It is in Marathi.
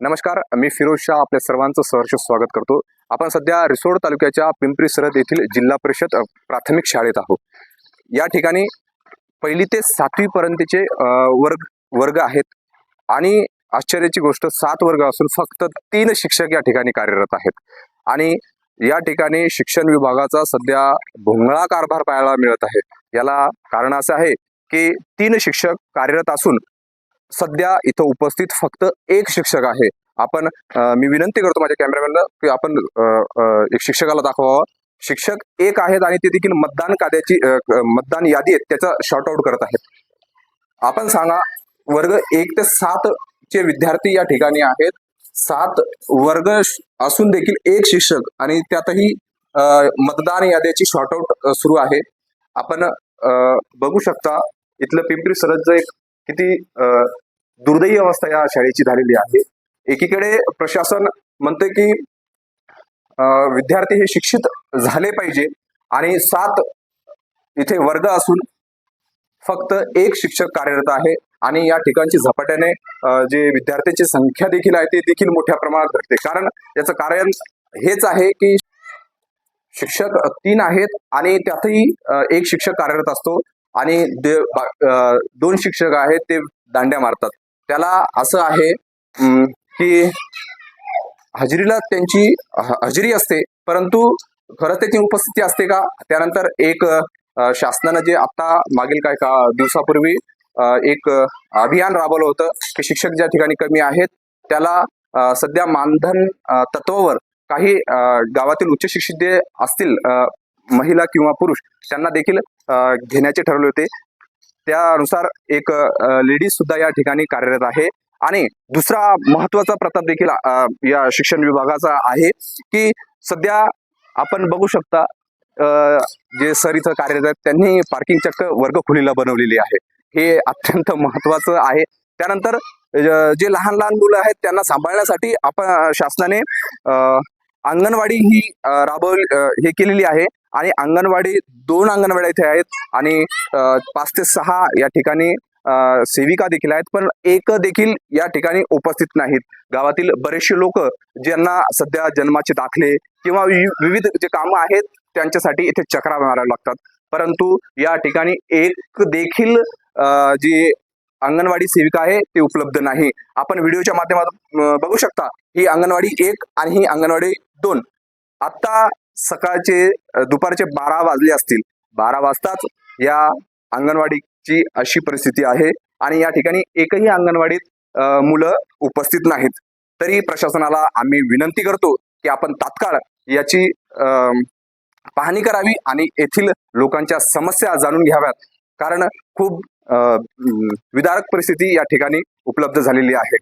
नमस्कार मी फिरोज शाह आपल्या सर्वांचं सहर्ष स्वागत करतो. आपण सध्या रिसोड तालुक्याच्या पिंपरी सरहद येथील जिल्हा परिषद प्राथमिक शाळेत आहोत. या ठिकाणी पहिली ते सातवी पर्यंतचे वर्ग वर्ग आहेत. आणि आश्चर्याची गोष्ट सात वर्ग असून फक्त तीन शिक्षक या ठिकाणी कार्यरत आहेत. आणि या ठिकाणी शिक्षण विभागाचा सध्या भोंगळा कारभार पाहायला मिळत आहे. याला कारण असं आहे की तीन शिक्षक कार्यरत असून सध्या इथं उपस्थित फक्त एक शिक्षक आहे. आपण मी विनंती करतो माझ्या कॅमेरामॅनला की आपण एक शिक्षकाला दाखवावं. शिक्षक एक आहेत आणि ते देखील मतदान काद्याची मतदान यादी आहेत त्याचा शॉर्ट आउट करत आहेत. आपण सांगा वर्ग एक ते सात चे विद्यार्थी या ठिकाणी आहेत. सात वर्ग असून देखील एक शिक्षक आणि त्यातही अ, मतदान याद्याची शॉर्ट आउट सुरू आहे. आपण बघू शकता इथलं पिंपरी सरज एक किती दुर्दैवी अवस्था या शाळेची झालेली आहे. एकीकडे प्रशासन म्हणते की विद्यार्थी हे शिक्षित झाले पाहिजे आणि सात इथे वर्ग असून फक्त एक शिक्षक कार्यरत आहे आणि या ठिकाणची झपाट्याने जे विद्यार्थ्यांची संख्या देखील आहे ते देखील मोठ्या प्रमाणात घटते. कारण याचं कारण हेच आहे की शिक्षक तीन आहेत आणि त्यातही एक शिक्षक कार्यरत असतो. आणि दे- अ, दोन शिक्षक आहेत ते दांड्या मारतात. त्याला असं आहे की हजेरीला त्यांची हजेरी असते परंतु खरं त्याची उपस्थिती असते का? त्यानंतर एक शासनानं जे आता मागील काय का दिवसापूर्वी एक अभियान राबवलं होतं की शिक्षक ज्या ठिकाणी कमी आहेत त्याला सध्या मानधन तत्वावर काही गावातील उच्च शिक्षित जे असतील महिला किंवा पुरुष त्यांना देखील घेण्याचे ठरवले होते. त्यानुसार एक लेडीज सुद्धा या ठिकाणी कार्यरत आहे. आणि दुसरा महत्त्वाचा प्रताप देखील या शिक्षण विभागाचा आहे की सध्या आपण बघू शकता जे सर इथं कार्यरत आहेत त्यांनी पार्किंग चक्क वर्गखोलीला बनवलेली आहे. हे अत्यंत महत्वाचं आहे. त्यानंतर जे लहान लहान मुलं आहेत त्यांना सांभाळण्यासाठी आपण शासनाने अंगणवाडी ही राबव राबवली हे केलेली आहे. आणि अंगणवाडी दोन अंगणवाड्या इथे आहेत आणि पाच ते सहा या ठिकाणी सेविका देखील आहेत पण एक देखील या ठिकाणी उपस्थित नाहीत. गावातील बरेचसे लोक ज्यांना सध्या जन्माचे दाखले किंवा विविध जे कामं आहेत त्यांच्यासाठी इथे चक्रा माराव्या लागतात. परंतु या ठिकाणी एक देखील जी अंगणवाडी सेविका आहे ते उपलब्ध नाही. आपण व्हिडिओच्या माध्यमातून बघू शकता ही अंगणवाडी एक आणि ही अंगणवाडी दोन. आता सकाळचे दुपारचे बारा वाजले असतील. बारा वाजताच या अंगणवाडीची अशी परिस्थिती आहे आणि या ठिकाणी एकही अंगणवाडीत मुलं उपस्थित नाहीत. तरी प्रशासनाला आम्ही विनंती करतो की आपण तात्काळ याची अ, पाहणी करावी आणि येथील लोकांच्या समस्या जाणून घ्याव्यात. कारण खूप विदारक परिस्थिती या ठिकाणी उपलब्ध झालेली आहे.